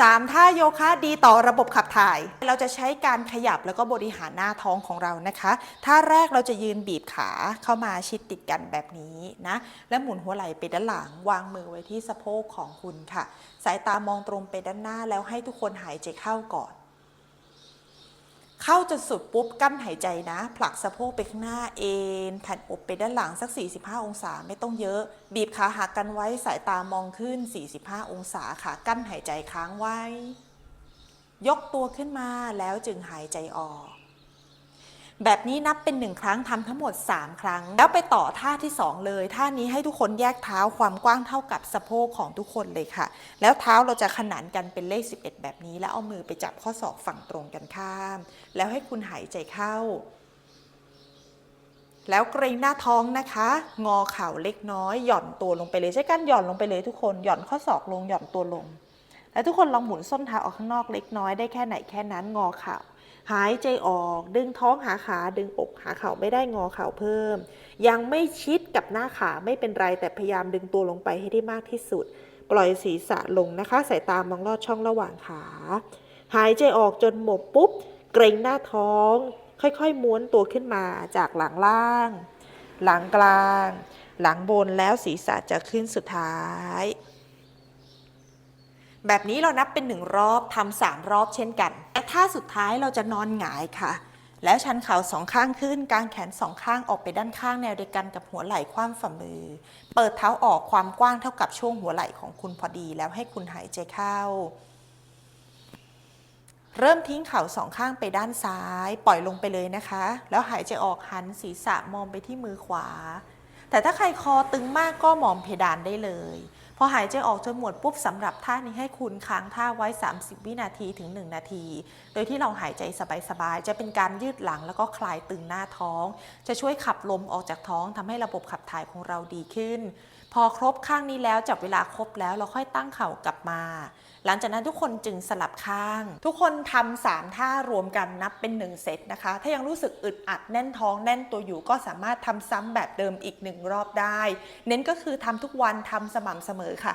3 ท่าโยคะดีต่อระบบขับถ่าย เราจะใช้การขยับแล้วก็บริหารหน้าท้องของเรานะคะ ท่าแรกเราจะยืนบีบขาเข้ามาชิดติดกันแบบนี้นะ และหมุนหัวไหล่ไปด้านหลัง วางมือไว้ที่สะโพกของคุณค่ะ สายตามองตรงไปด้านหน้าแล้วให้ทุกคนหายใจเข้าก่อน เข้าจนสุดปุ๊บกั้นหายใจนะ ผลักสะโพกไปข้างหน้าเอ็นแผ่นอกไปด้านหลังสัก 45 องศาไม่ต้องเยอะ บีบขาหักกันไว้สายตามองขึ้น 45 องศาค่ะกั้นหายใจค้างไว้ ยกตัวขึ้นมาแล้วจึงหายใจออก แบบนี้นับเป็นหนึ่งครั้งทำทั้งหมด 3 ครั้ง แล้วไปต่อท่าที่ 2 เลย ท่านี้ให้ทุกคนแยกเท้าความกว้างเท่ากับสะโพกของทุกคนเลยค่ะ แล้วเท้าเราจะขนานกันเป็นเลข 11 แบบนี้ แล้วเอามือไปจับข้อศอกฝั่งตรงกันข้าม แล้วให้คุณหายใจเข้า แล้วเกรงหน้าท้องนะคะ งอเข่าเล็กน้อย หย่อนตัวลงไปเลยใช้การหย่อนลงไปเลยทุกคนหย่อนข้อศอกลงหย่อนตัวลง แล้วทุกคนลองหมุนส้นเท้าออกข้างนอกเล็กน้อยได้แค่ไหนแค่นั้นงอเข่า หายใจออก ดึงท้องหาขาดึงอกหาเข่าไม่ได้งอเข่าเพิ่ม ยังไม่ชิดกับหน้าขาไม่เป็นไรแต่พยายามดึงตัวลงไปให้ได้มากที่สุด ปล่อยศีรษะลงนะคะ สายตามองลอดช่องระหว่างขา หายใจออกจนหมดปุ๊บ เกรงหน้าท้อง ค่อยๆ ม้วนตัวขึ้นมาจากหลังล่าง หลังกลาง หลังบนแล้วศีรษะจะขึ้นสุดท้ายแบบนี้เรานับเป็นหนึ่งรอบทำสามรอบเช่นกัน ท่าสุดท้ายเราจะนอนหงายค่ะ แล้วชันเข่าสองข้างขึ้นกางแขนสองข้างออกไปด้านข้างแนวเดียวกันกับหัวไหล่คว่ำฝ่ามือ เปิดเท้าออกความกว้างเท่ากับช่วงหัวไหล่ของคุณพอดีแล้วให้คุณหายใจเข้า เริ่มทิ้งเข่าสองข้างไปด้านซ้าย ปล่อยลงไปเลยนะคะ แล้วหายใจออกหันศีรษะมองไปที่มือขวา แต่ถ้าใครคอตึงมากก็หมอมเพดานได้เลย อหายใจออกจนหมดปุ๊บสำหรับท่านี้ให้คุณค้างท่าไว้ 30 วินาทีถึง 1 นาที โดยที่เราหายใจสบายๆ จะเป็นการยืดหลังแล้วก็คลายตึงหน้าท้อง จะช่วยขับลมออกจากท้องทำให้ระบบขับถ่ายของเราดีขึ้น พอครบข้างนี้แล้วจับเวลาครบแล้วเราค่อยตั้งเข่ากลับมา หลังจากนั้นทุกคนจึงสลับข้าง ทุกคนทำสามท่ารวมกันนับเป็นหนึ่งเซตนะคะ ถ้ายังรู้สึกอึดอัดแน่นท้องแน่นตัวอยู่ก็สามารถทำซ้ำแบบเดิมอีกหนึ่งรอบได้ เน้นก็คือทำทุกวันทำสม่ำเสมอค่ะ